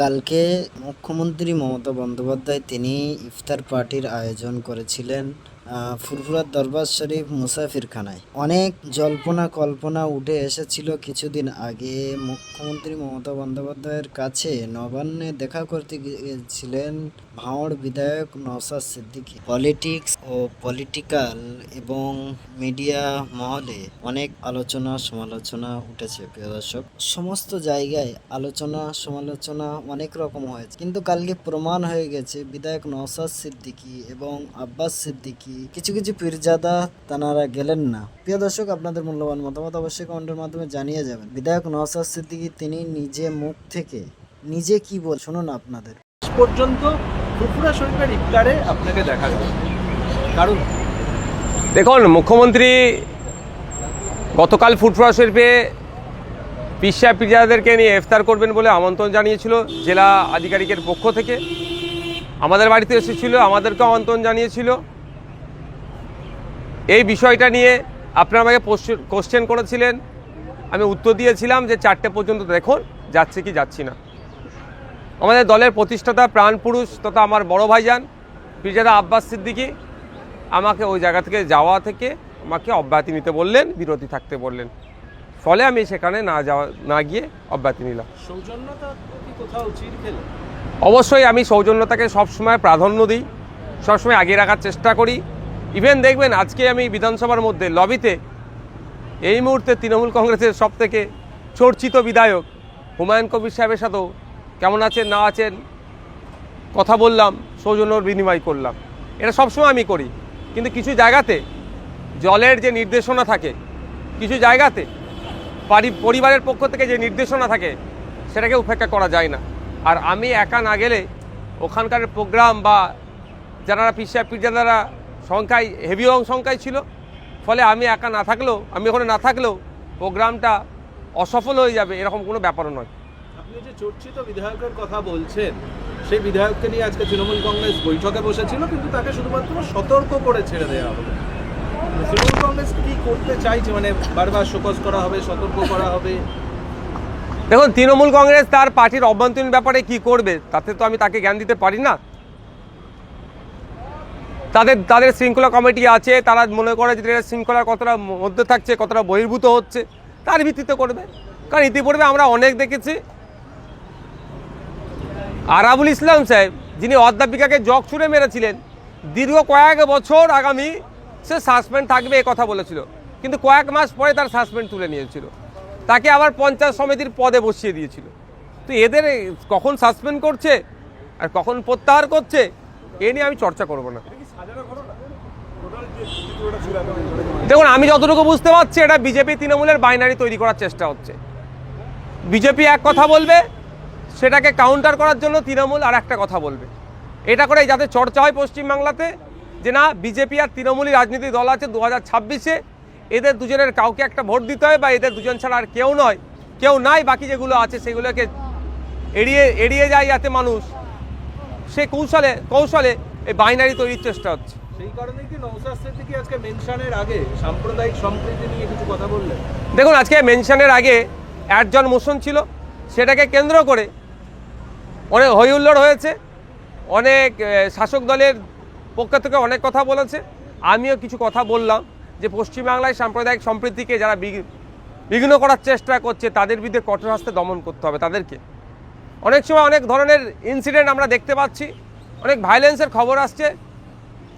কালকে মুখ্যমন্ত্রী মমতা বন্দ্যোপাধ্যায় তিনি ইফতার পার্টির আয়োজন করেছিলেন। ফুরফুরার দরবার শরীফ মুসাফিরখানায়। অনেক জল্পনা কল্পনা উঠে এসেছিল কিছুদিন আগে। মুখ্যমন্ত্রী মমতা বন্দ্যোপাধ্যায়ের কাছে নবান্নে দেখা করতে গিয়েছিলেন ভাঁড় বিধায়ক নওসাদ সিদ্দিকী। পলিটিক্স ও পলিটিক্যাল এবং মিডিয়া মহলে অনেক আলোচনা সমালোচনা উঠেছে, প্রিয় দর্শক। সমস্ত জায়গায় আলোচনা সমালোচনা অনেক রকম হয়েছে। কিন্তু কালকে প্রমাণ হয়ে গেছে, বিধায়ক নওসাদ সিদ্দিকী এবং আব্বাস সিদ্দিকী কিছু কিছু পীরজাদা তানারা গেলেন না। প্রিয় দর্শক আপনাদের মূল্যবান মতামত অবশ্যই কমেন্টের মাধ্যমে জানিয়ে যাবেন। বিধায়ক নওসাদ সিদ্দিকি তিনি নিজে মুখ থেকে নিজে কি বল শুনুন আপনাদের। পর্যন্ত ফুরফুরা শরীফের ইফতারে আপনাকে দেখা গেল কারণ দেখুন মুখ্যমন্ত্রী গতকাল ফুটফুরা শরীফে পিসা পিজাদেরকে নিয়ে ইফতার করবেন বলে আমন্ত্রণ জানিয়েছিল জেলা আধিকারিকের পক্ষ থেকে। আমাদের বাড়িতে এসেছিল আমাদেরকেও আমন্ত্রণ জানিয়েছিল। এই বিষয়টা নিয়ে আপনারা আমাকে কোশ্চেন করেছিলেন। আমি উত্তর দিয়েছিলাম যে চারটে পর্যন্ত দেখুন যাচ্ছে কি যাচ্ছি না। আমাদের দলের প্রতিষ্ঠাতা প্রাণপুরুষ তথা আমার বড় ভাইজান পিজাদা আব্বাস সিদ্দিকী আমাকে ওই জায়গা থেকে যাওয়া থেকে আমাকে অব্যাহতি নিতে বললেন বিরতি থাকতে বললেন। ফলে আমি সেখানে না যাওয়া না গিয়ে অব্যাহতি নিলাম। কোথাও অবশ্যই আমি সৌজন্যতাকে সবসময় প্রাধান্য দিই সবসময় আগে রাখার চেষ্টা করি। ইভেন দেখবেন, আজকে আমি বিধানসভার মধ্যে লবিতে এই মুহূর্তে তৃণমূল কংগ্রেসের সব থেকে চর্চিত বিধায়ক হুমায়ুন কবির সাহেবের সাথেও কেমন আছেন, না আছেন, কথা বললাম সৌজন্যর বিনিময় করলাম। এটা সবসময় আমি করি। কিন্তু কিছু জায়গাতে জলের যে নির্দেশনা থাকে, কিছু জায়গাতে পারি- পরিবারের পক্ষ থেকে যে নির্দেশনা থাকে, সেটাকে উপেক্ষা করা যায় না। আর আমি একা না গেলে ওখানকার প্রোগ্রাম বা যারা পিসা পিজাদারা সংখ্যায় হেভি সংখ্যায় ছিল। ফলে আমি একা না থাকলেও আমি ওখানে না থাকলেও প্রোগ্রামটা অসফল হয়ে যাবে এরকম কোনো ব্যাপারও নয়। আপনি যে চর্চিত বিধায়কের কথা বলছেন সেই বিধায়ককে নিয়ে আজকে তৃণমূল কংগ্রেস বৈঠকে বসেছিল কিন্তু তাকে শুধুমাত্র সতর্ক করে ছেড়ে দেওয়া হলো। মানে তৃণমূল কংগ্রেস কি করতে চাইছে? মানে বারবার শোকজ করা হবে সতর্ক করা হবে? দেখুন তৃণমূল কংগ্রেস তার পার্টির অভ্যন্তরীণ ব্যাপারে কি করবে তাতে তো আমি তাকে জ্ঞান দিতে পারি না। তাদের তাদের শৃঙ্খলা কমিটি আছে, তারা মনে করে যে এরা শৃঙ্খলার কতটা মধ্যে থাকছে, কতটা বহির্ভূত হচ্ছে, তার ভিত্তিতে করবে। কারণ ইতিপূর্বে আমরা অনেক দেখেছি। আরাবুল ইসলাম সাহেব, যিনি অধ্যাপিকাকে জগ ছুঁড়ে মেরেছিলেন, দীর্ঘ কয়েক বছর আগামী সে সাসপেন্ড থাকবে এ কথা বলেছিল। কিন্তু কয়েক মাস পরে তার সাসপেন্ড তুলে নিয়েছিল। তাকে আবার পঞ্চায়েত সমিতির পদে বসিয়ে দিয়েছিল। তো এদের কখন সাসপেন্ড করছে আর কখন প্রত্যাহার করছে এ নিয়ে আমি চর্চা করব না। দেখুন, আমি যতটুকু বুঝতে পারছি, এটা বিজেপি তৃণমূলের বাইনারি তৈরি করার চেষ্টা হচ্ছে। বিজেপি এক কথা বলবে, সেটাকে কাউন্টার করার জন্য তৃণমূল আর একটা কথা বলবে। এটা করে যাতে চর্চা হয় পশ্চিমবাংলাতে, যে না, বিজেপি আর তৃণমূলই রাজনীতি দল আছে দু হাজার ছাব্বিশে, এদের দুজনের কাউকে একটা ভোট দিতে হয় বা এদের দুজন ছাড়া আর কেউ নয়, কেউ নাই, বাকি যেগুলো আছে সেগুলোকে এড়িয়ে এড়িয়ে যায় যাতে মানুষ। সে কৌশলে কৌশলে এই বাইনারি তৈরির চেষ্টা হচ্ছে। সেই কারণে কি নৌসাদ সিদ্দিকী আজকে মেনশনের আগে সাম্প্রদায়িক সম্প্রীতি নিয়ে কিছু কথা বললেন? দেখুন আজকে মেনশনের আগে একজন মোশন ছিল। সেটাকে কেন্দ্র করে অনেক হইহুল্লোড় হয়েছে। অনেক শাসক দলের পক্ষ থেকে অনেক কথা বলেছে। আমিও কিছু কথা বললাম যে পশ্চিমবাংলায় সাম্প্রদায়িক সম্প্রীতিকে যারা বিঘ্ন- বিঘ্ন করার চেষ্টা করছে তাদের বিরুদ্ধে কঠোর হস্তে দমন করতে হবে তাদেরকে। অনেক সময় অনেক ধরনের ইনসিডেন্ট আমরা দেখতে পাচ্ছি। অনেক ভায়োলেন্সের খবর আসছে।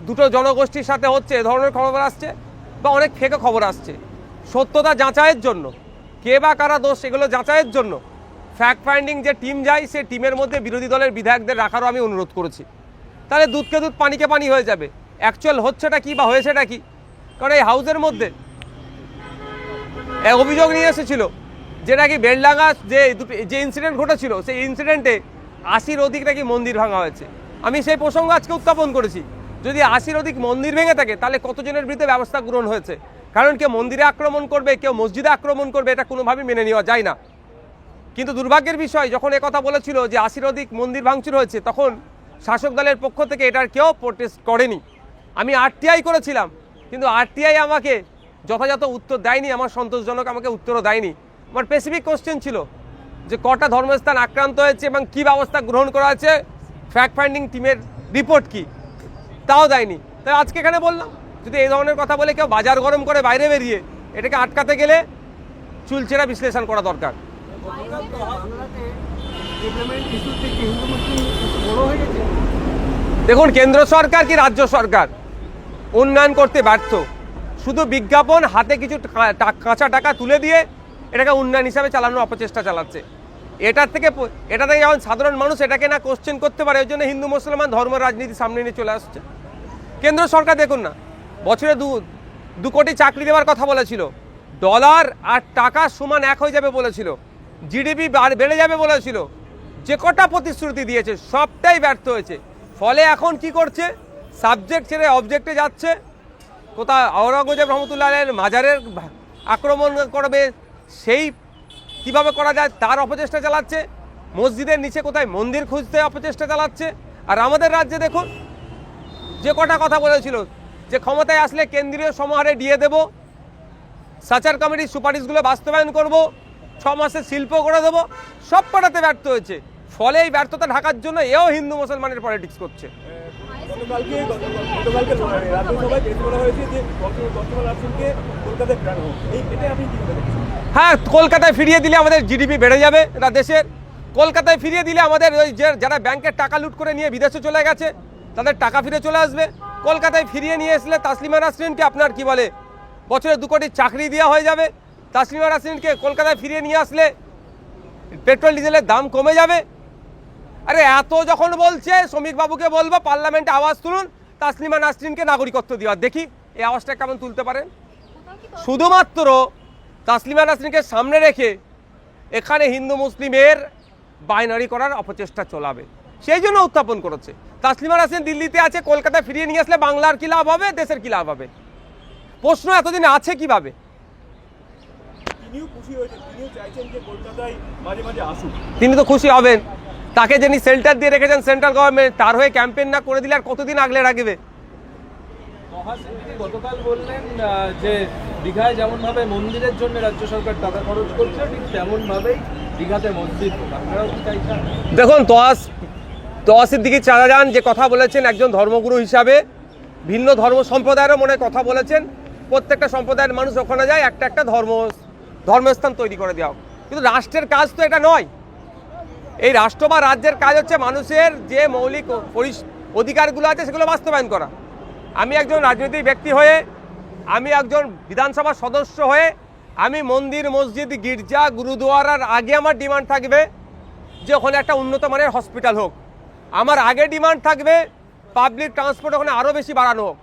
দুটো জনগোষ্ঠীর সাথে হচ্ছে এ ধরনের খবর আসছে বা অনেক ফেকে খবর আসছে। সত্যতা যাচাইয়ের জন্য, কে বা কারা দোষ এগুলো যাচাইয়ের জন্য ফ্যাক্ট ফাইন্ডিং যে টিম যায়, সে টিমের মধ্যে বিরোধী দলের বিধায়কদের রাখারও আমি অনুরোধ করেছি। তাহলে দুধকে দুধ পানিকে পানি হয়ে যাবে। অ্যাকচুয়াল হচ্ছেটা কি বা হয়েছেটা কি? কারণ এই হাউসের মধ্যে অভিযোগ নিয়ে এসেছিল। যেটা কি বেলডাঙ্গা যে দুটো যে ইনসিডেন্ট ঘটেছিল, সেই ইনসিডেন্টে আশির অধিক নাকি মন্দির ভাঙা হয়েছে। আমি সেই প্রসঙ্গ আজকে উত্থাপন করেছি। যদি আশির অধিক মন্দির ভেঙে থাকে, তাহলে কতজনের বিরুদ্ধে ব্যবস্থা গ্রহণ হয়েছে? কারণ কেউ মন্দিরে আক্রমণ করবে, কেউ মসজিদে আক্রমণ করবে, এটা কোনোভাবেই মেনে নেওয়া যায় না। কিন্তু দুর্ভাগ্যের বিষয়, যখন কথা বলেছিল যে আশির অধিক মন্দির ভাঙচুর হয়েছে, তখন শাসক দলের পক্ষ থেকে এটার কেউ প্রোটেস্ট করেনি। আমি আরটিআই করেছিলাম, কিন্তু আরটিআই আমাকে যথাযথ উত্তর দেয়নি, আমার সন্তোষজনক আমাকে উত্তরও দেয়নি। আমার স্পেসিফিক কোশ্চেন ছিল যে কটা ধর্মস্থান আক্রান্ত হয়েছে এবং কী ব্যবস্থা গ্রহণ করা আছে ফ্যাক্ট ফাইন্ডিং টিমের রিপোর্ট কি? তাও দেয়নি। তাই আজকে এখানে বললাম, যদি এই ধরনের কথা বলে কেউ বাজার গরম করে বাইরে বেরিয়ে এটাকে আটকাতে গেলে চুলচেরা বিশ্লেষণ করা দরকার। দেখুন, কেন্দ্র সরকার কি রাজ্য সরকার? উন্নয়ন করতে ব্যর্থ। শুধু বিজ্ঞাপন, হাতে কিছু কাঁচা টাকা তুলে দিয়ে এটাকে উন্নয়ন হিসাবে চালানোর অপচেষ্টা চালাচ্ছে। এটার থেকে এটা থেকে যখন সাধারণ মানুষ এটাকে না কোশ্চেন করতে পারে ওই জন্য হিন্দু, মুসলমান ধর্ম, রাজনীতি সামনে নিয়ে চলে আসছে। কেন্দ্র সরকার দেখুন না, বছরে দু দু কোটি চাকরি দেওয়ার কথা বলেছিল। ডলার আর টাকা সমান এক হয়ে যাবে বলেছিল। জিডিপি বেড়ে যাবে বলেছিল। যে কটা প্রতিশ্রুতি দিয়েছে, সবটাই ব্যর্থ হয়েছে। ফলে এখন কি করছে? সাবজেক্ট ছেড়ে অবজেক্টে যাচ্ছে। কোথাও আওরঙ্গজেব রহমতুল্লাহের মাজারের আক্রমণ করবে সেই কীভাবে করা যায় তার অপচেষ্টা চালাচ্ছে? মসজিদের নিচে কোথায় মন্দির খুঁজতে অপচেষ্টা চালাচ্ছে? আর আমাদের রাজ্যে দেখুন, যে কটা কথা বলেছিল, যে ক্ষমতায় আসলে কেন্দ্রীয় সমাহারে দিয়ে দেব, সাচার কমিটির সুপারিশগুলো বাস্তবায়ন করব, ছ মাসে শিল্প করে দেবো, সব কটাতে ব্যর্থ হয়েছে। ফলে এই ব্যর্থতা ঢাকার জন্য এও হিন্দু মুসলমানের পলিটিক্স করছে। গতকালকে গতকালকে রাজ্যসভায় করা হয়েছে যে হ্যাঁ কলকাতায় ফিরিয়ে দিলে আমাদের জিডিপি বেড়ে যাবে, এটা দেশের। কলকাতায় ফিরিয়ে দিলে আমাদের ওই যে যারা ব্যাংকের টাকা লুট করে নিয়ে বিদেশে চলে গেছে, তাদের টাকা ফিরে চলে আসবে। কলকাতায় ফিরিয়ে নিয়ে আসলে তাসলিমা নাসরিনকে আপনার কি বলে? বছরে দু কোটি চাকরি দেওয়া হয়ে যাবে। তাসলিমা নাসরিনকে কলকাতায় ফিরিয়ে নিয়ে আসলে পেট্রোল ডিজেলের দাম কমে যাবে। আরে, এত যখন বলছে, শ্রমিক বাবুকে বলব, পার্লামেন্টে আওয়াজ তুলুন, তাসলিমা নাসরিনকে নাগরিকত্ব দেওয়া দেখি, এই আওয়াজটা কেমন তুলতে পারেন? শুধুমাত্র তাসলিমা নাসরিনকে সামনে রেখে এখানে হিন্দু মুসলিমের বাইনারি করার অপচেষ্টা চলাবে। সেই জন্য উত্থাপন করেছে। তাসলিমা নাসরিন দিল্লিতে আছে কলকাতায় ফিরিয়ে নিয়ে আসলে বাংলার কি লাভ হবে দেশের কি লাভ হবে? প্রশ্ন এতদিন আছে কীভাবে? তিনি তো খুশি হবেন। তাকে যিনি শেল্টার দিয়ে রেখেছেন সেন্ট্রাল গভর্নমেন্ট তার হয়ে ক্যাম্পেইন না করে দিলে আর কতদিন আগলে রাখবে? গতকাল বললেন যে দীঘায় যেমনভাবে মন্দিরের জন্য রাজ্য সরকার টাকা খরচ করছে, ঠিক তেমনভাবেই দীঘাতে মসজিদ দেখুন, তোয়াস, তোয়াসির দিকে চাঁদা যান, যে কথা বলেছেন একজন ধর্মগুরু হিসাবে, ভিন্ন ধর্ম সম্প্রদায়েরও মনে কথা বলেছেন। প্রত্যেকটা সম্প্রদায়ের মানুষ ওখানে যায়, একটা একটা ধর্ম, ধর্মস্থান তৈরি করে দেওয়া কিন্তু রাষ্ট্রের কাজ তো এটা নয়। এই রাষ্ট্র বা রাজ্যের কাজ হচ্ছে মানুষের যে মৌলিক অধিকারগুলো আছে, সেগুলো বাস্তবায়ন করা। আমি একজন রাজনৈতিক ব্যক্তি হয়ে, আমি একজন বিধানসভা সদস্য হয়ে, আমি মন্দির, মসজিদ, গির্জা, গুরুদুয়ারার আগে আমার ডিমান্ড থাকবে যে ওখানে একটা উন্নত মানের হসপিটাল হোক। আমার আগে ডিমান্ড থাকবে পাবলিক ট্রান্সপোর্ট ওখানে আরও বেশি বাড়ানো হোক।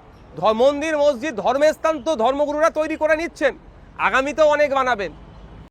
মন্দির, মসজিদ ধর্মের স্থান তো ধর্মগুরুরা তৈরি করে নিচ্ছেন। আগামীতেও অনেক বানাবেন।